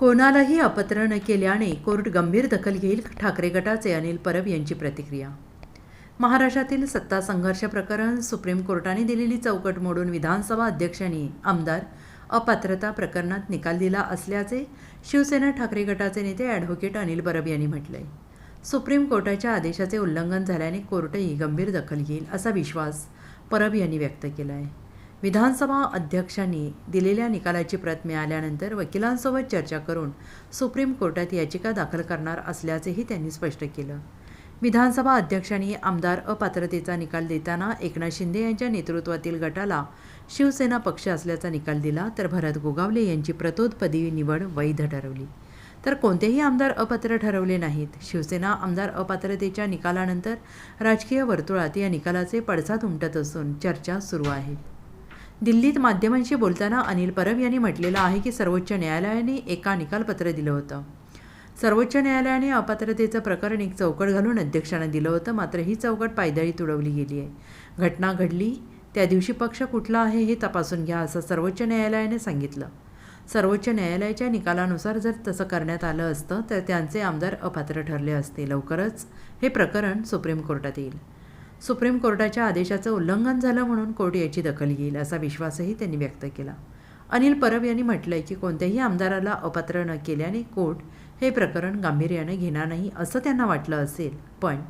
कोणालाही अपत्र न केल्याने कोर्ट गंभीर दखल घेईल ठाकरे गटाचे अनिल परब यांची प्रतिक्रिया. महाराष्ट्रातील सत्ता संघर्ष प्रकरण सुप्रीम कोर्टाने दिलेली चौकट मोडून विधानसभा अध्यक्षांनी आमदार अपात्रता प्रकरणात निकाल दिला असल्याचे शिवसेना ठाकरे गटाचे नेते ॲडव्होकेट अनिल परब यांनी म्हटलंय. सुप्रीम कोर्टाच्या आदेशाचे उल्लंघन झाल्याने कोर्टही गंभीर दखल घेईल असा विश्वास परब यांनी व्यक्त केला आहे विधानसभा अध्यक्षांनी दिलेल्या निकालाची प्रत मिळाल्यानंतर वकिलांसोबत चर्चा करून सुप्रीम कोर्टात याचिका दाखल करणार असल्याचेही त्यांनी स्पष्ट केलं. विधानसभा अध्यक्षांनी आमदार अपात्रतेचा निकाल देताना एकनाथ शिंदे यांच्या नेतृत्वातील गटाला शिवसेना पक्ष असल्याचा निकाल दिला तर भरत गोगावले यांची प्रतोदपदी निवड वैध ठरवली. तर कोणतेही आमदार अपात्र ठरवले नाहीत. शिवसेना आमदार अपात्रतेच्या निकालानंतर राजकीय वर्तुळात या निकालाचे पडसाद उमटत असून चर्चा सुरू आहेत दिल्लीत माध्यमांशी बोलताना अनिल परब यांनी म्हटलेलं आहे की सर्वोच्च न्यायालयाने एका निकालपत्र दिलं होतं. सर्वोच्च न्यायालयाने अपात्रतेचं प्रकरण एक चौकट घालून अध्यक्षांना दिलं होतं मात्र ही चौकट पायदळी तुडवली गेली आहे. घटना घडली त्या दिवशी पक्ष कुठला आहे हे तपासून घ्या असं सर्वोच्च न्यायालयाने सांगितलं. सर्वोच्च न्यायालयाच्या निकालानुसार जर तसं करण्यात आलं असतं तर त्यांचे आमदार अपात्र ठरले असते. लवकरच हे प्रकरण सुप्रीम कोर्टात येईल. सुप्रीम कोर्टाच्या आदेशाचं उल्लंघन झालं म्हणून कोर्ट याची दखल घेईल असा विश्वासही त्यांनी व्यक्त केला. अनिल परब यांनी म्हटलंय की कोणत्याही आमदाराला अपात्र न केल्याने कोर्ट हे प्रकरण गांभीर्याने घेणार नाही असं त्यांना वाटलं असेल. पण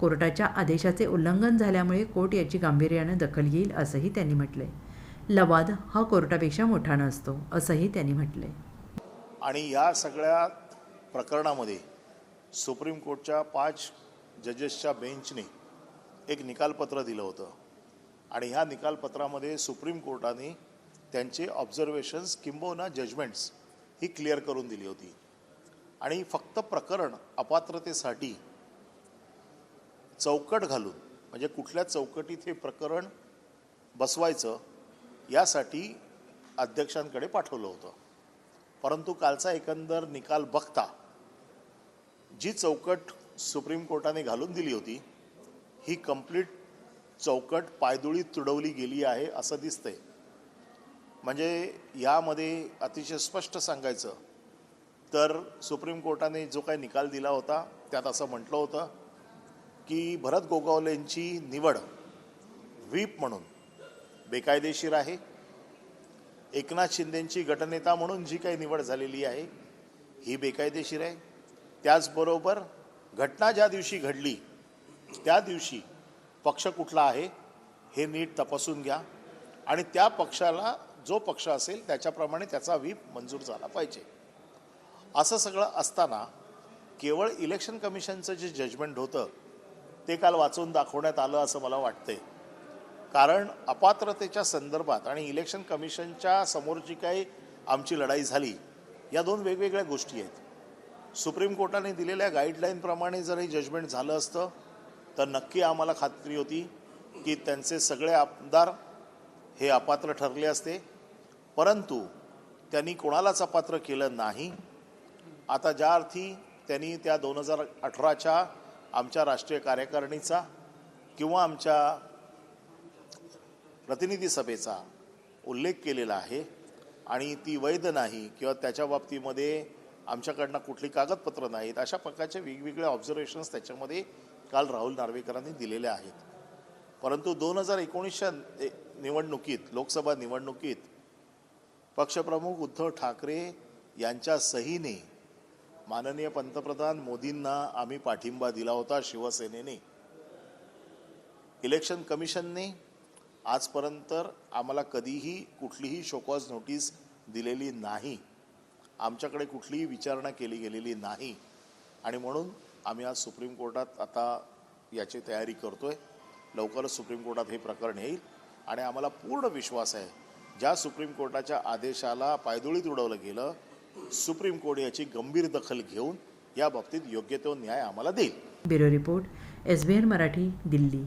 कोर्टाच्या आदेशाचे उल्लंघन झाल्यामुळे कोर्ट याची गांभीर्यानं दखल घेईल असंही त्यांनी म्हटलंय. लवाद हा कोर्टापेक्षा मोठा नसतो असंही त्यांनी म्हटलंय. आणि या सगळ्या प्रकरणामध्ये सुप्रीम कोर्टच्या पाच जजेसच्या बेंचने एक निकालपत्र दिलं होतं. आणि ह्या निकालपत्रामध्ये सुप्रीम कोर्टाने त्यांचे ऑब्झर्वेशन्स किंबहुना जजमेंट्स ही क्लिअर करून दिली होती. आणि फक्त प्रकरण अपात्रतेसाठी चौकट घालून म्हणजे कुठल्या चौकटीत हे प्रकरण बसवायचं यासाठी अध्यक्षांकडे पाठवलं होतं. परंतु कालचा एकंदर निकाल बघता जी चौकट सुप्रीम कोर्टाने घालून दिली होती ही कंप्लीट चौकट पायदुळी तुडवली गेली आहे असं दिसतंय. म्हणजे यामध्ये अतिशय स्पष्ट सांगायचं तर सुप्रीम कोर्टाने जो काही निकाल दिला होता त्यात असं म्हटलं होतं की भरत गोगावलेंची निवड व्हीप म्हणून बेकायदेशीर आहे. एकनाथ शिंदेंची गटनेता म्हणून जी काही निवड झालेली आहे ही बेकायदेशीर आहे. त्याचबरोबर घटना ज्या दिवशी घडली त्या दिवशी पक्ष कुठला आहे हे नीट तपासून घ्या. आणि त्या पक्षाला जो पक्ष असेल त्याच्याप्रमाणे त्याचा व्हीप मंजूर झाला पाहिजे. असं सगळं असताना केवळ इलेक्शन कमिशनचं जे जजमेंट होतं ते काल वाचून दाखवण्यात आलं असं मला वाटतंय. कारण अपात्रतेच्या संदर्भात आणि इलेक्शन कमिशनच्या समोर जी काही आमची लढाई झाली या दोन वेगवेगळ्या गोष्टी आहेत. सुप्रीम कोर्टाने दिलेल्या गाईडलाईनप्रमाणे जर हे जजमेंट झालं असतं तर नक्की आम्हाला खात्री होती की त्यांचे सगळे आमदार हे अपात्र ठरले असते. परंतु त्यांनी कोणालाच अपात्र केलं नाही. आता ज्या अर्थी त्यांनी त्या दोन हजार अठराच्या आमच्या राष्ट्रीय कार्यकारिणीचा किंवा आमच्या प्रतिनिधी सभेचा उल्लेख केलेला आहे आणि ती वैध नाही किंवा त्याच्या बाबतीमध्ये आमच्याकडनं कुठली कागदपत्र नाहीत अशा प्रकारचे वेगवेगळे ऑब्झर्वेशन्स त्याच्यामध्ये काल राहुल नार्वेकरांनी दिलेले आहेत. परंतु दोन हजार एकोणीसच्या निवडणुकीत लोकसभा निवडणुकीत पक्षप्रमुख उद्धव ठाकरे यांच्या सहीने माननीय पंतप्रधान मोदींना आम्ही पाठिंबा दिला होता शिवसेनेने. इलेक्शन कमिशनने आजपर्यंत आम्हाला कधीही कुठलीही शोकॉज नोटीस दिलेली नाही. आमच्याकडे कुठलीही विचारणा केली गेलेली नाही. आणि म्हणून आम्ही आज सुप्रीम कोर्टात आता याची तयारी करतो आहे लवकरच सुप्रीम कोर्टात हे प्रकरण येईल. आणि आम्हाला पूर्ण विश्वास आहे ज्या सुप्रीम कोर्टाच्या आदेशाला पायदुळीत उडवलं गेलं सुप्रीम कोर्ट याची गंभीर दखल घेऊन या बाबतीत योग्य तो न्याय आम्हाला देईल. Bureau report S B N Marathi Delhi.